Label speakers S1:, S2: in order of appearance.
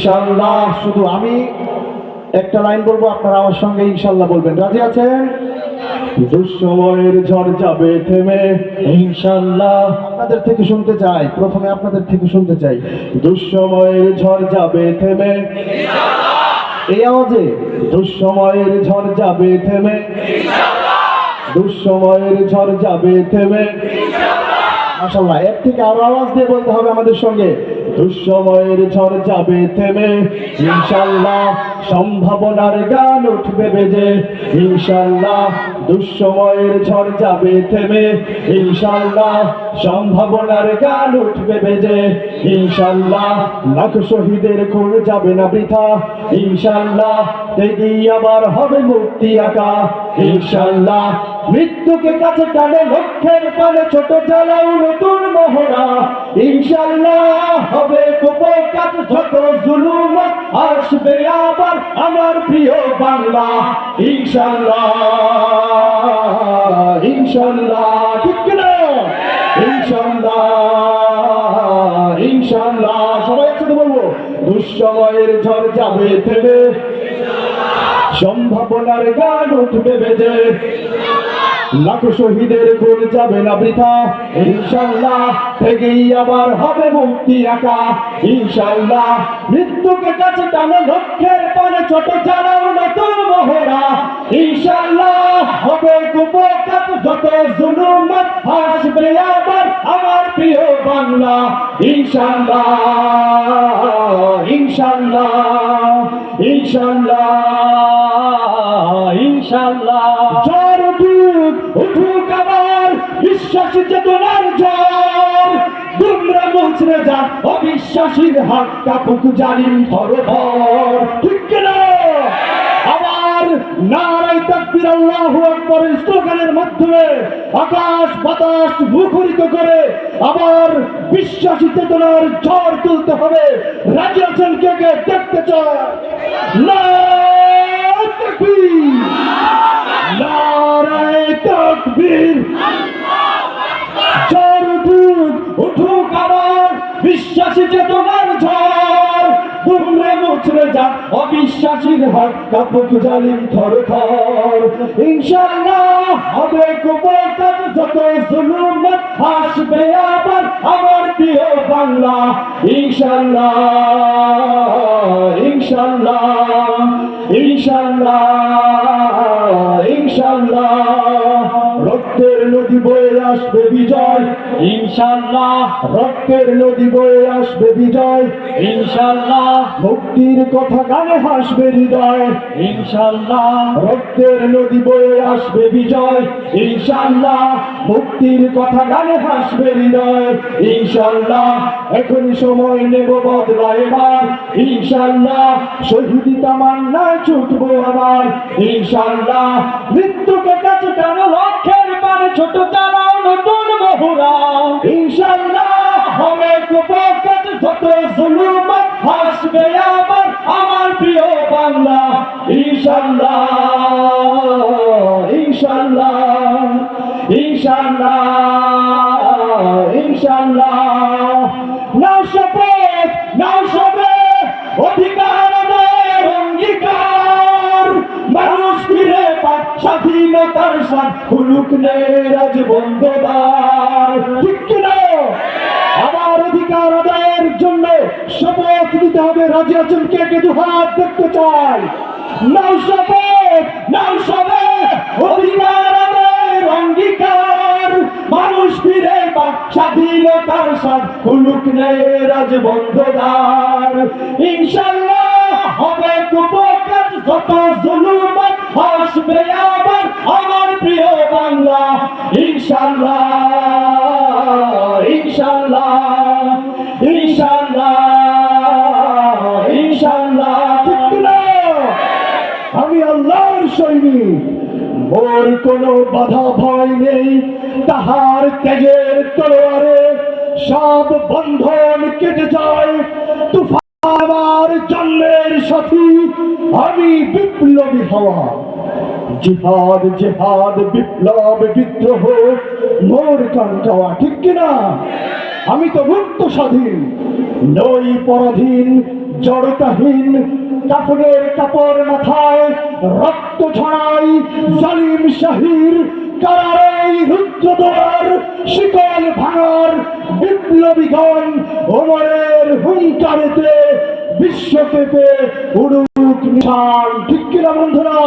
S1: ইনশাল্লাহ শুধু আমি একটা লাইন বলব, আপনারা আমার সঙ্গে ইনশাল্লাহ বলবেন। রাজি আছেন? দুঃসময়ের ঝড় যাবে থেমে ইনশাল্লাহ আপনাদের থেকে শুনতে চাই, প্রথমে আপনাদের থেকে শুনতে চাই। দুঃসময়ের ঝড় যাবে থেমে এই আওয়াজে, দুঃসময়ের ঝড় যাবে থেমে দুঃসময়ের ঝড় যাবে থেমে মাশাল্লাহ এর থেকে আরও আওয়াজ দিয়ে বলতে হবে আমাদের সঙ্গে। দুঃসময়ের ঝড় যাবে থেমে ইনশাল্লাহ সম্ভাবনার গান উঠবে বেজে। ইনশাল্লাহ দুঃসময়ের ঝড় যাবে থেমে ইনশাল্লাহ সম্ভাবনার গান উঠবে বেজে। ইনশাল্লাহ লাখ শহীদের খুন যাবে না বৃথা। ইনশাল্লাহ তেগি আবার হবে মুক্তি আঁকা ইনশাল্লাহ মৃত্যুকে কাছে টানে, লক্ষ্যের পানে ছোট জ্বালাও নতুন মহড়া ইনশাল্লাহ হবে কুপকাত যত জুলুম, আসবে আবার আমার প্রিয় বাংলা। ইনশাল্লাহ ইনশাল্লাহ ঠিক না ইনশাল্লাহ ইনশাল্লাহ সবাই একসাথে বলব, দুঃসময়ের ঝড় যাবে থেমে। সম্ভাবনার গান উঠবে বেজে। লাখ শহীদের খুন যাবে না বৃথা। ইনশাল্লাহ থেকেই আবার হবে মুক্তি আঁকা ইনশাল্লাহ মৃত্যুকে কাছে টানে, লক্ষ্যের পানে ছোট জানাও নতুন মহড়া ইনশাল্লাহ হবে কুপকাত যত জুলুম আসবে আবার আমার প্রিয় বাংলা। ইনশাল্লাহ ইনশাল্লাহ ইনশাল্লাহ ইনশাল্লাহ উঠুক আবার বিশ্বাসী চেতনার ঝড়। তোমরা মুচড়ে যান অবিশ্বাসীর হাত কাপুক জালিম ধর ধর ঠিক কিনা? আবার নারাই তাকবীর আল্লাহু আকবরের স্লোগানের মাধ্যমে আকাশ বাতাস মুখরিত করে আবার বিশ্বাসী চেতনার ঝড় তুলতে হবে। রাজি আছেন কে কে? দেখতে চায় নারায়ে নারায়ে তাকবীর। ঝড় উঠুক উঠুক আবার বিশ্বাসী চেতনার ঝড়। দুমড়ে মুচড়ে যাক অবিশ্বাসীর হাত, কাপুক জালিম থর থর। ইনশাল্লাহ হবে কুপকাত যত জুলুম আসবে আবার আমার প্রিয় বাংলা। ইনশাল্লাহ ইনশাল্লাহ ইনশাল্লাহ নদী বয়ে আসবে বিজয়। ইনশাল্লাহ রক্তের নদী বয়ে আসবে বিজয়। ইনশাল্লাহ মুক্তির কথা গানে হাসবে হৃদয়। ইনশাল্লাহ রক্তের নদী বয়ে আসবে বিজয়। ইনশাল্লাহ মুক্তির কথা গানে হাসবে হৃদয়। ইনশাল্লাহ এখন সময় নেব বদলা এবার। ইনশাল্লাহ শহীদি তামান্নায় ছুটবো আবার। ইনশাল্লাহ মৃত্যুকে কাছে টানো লক্ষ্যের পারে ছোট তারা নতুন মহুরা। ইনশাল্লাহ হবে কুপকত যত জুলুমত হাসবে আবার আমার প্রিয় বাংলা ইনশাল্লাহ ইনশাল্লাহ ইনশাল্লাহ হুলুক রাজ বন্ধদার ঠিক কিনা? আমার অধিকার আদায়ের জন্য শপথ নিতে হবে। রাজি আছেন কে? কে দু হাত দেখতে চাই। নাও শপথ, নাও সবে অধিকার আদায়ের অঙ্গীকার। মানুষ ফিরে স্বাধীনতার স্বাদ। হুলুক রাজ বন্ধদার ইনশাল্লাহ মোর কোনো বাধা ভয় নেই, তাহার তেজের তলোয়ারে সব বন্ধন কেটে যায়, তুফান আমার জন্মের সাথী, আমি বিপ্লবী হওয়া। জিহাদ জিহাদ, বিপ্লব, বিদ্রোহ, মোর কান্টাওয়া ঠিক কিনা? আমি তো মুক্ত স্বাধীন, নই পরাধীন, জড়তাহীন, কাফনের কাপড় মাথায় রক্ত ঝরাই জালিম শাহির শিকল ভাঙার বিশ্বকেতে উড়ুক নিশান। ঠিক কিনা বন্ধুরা?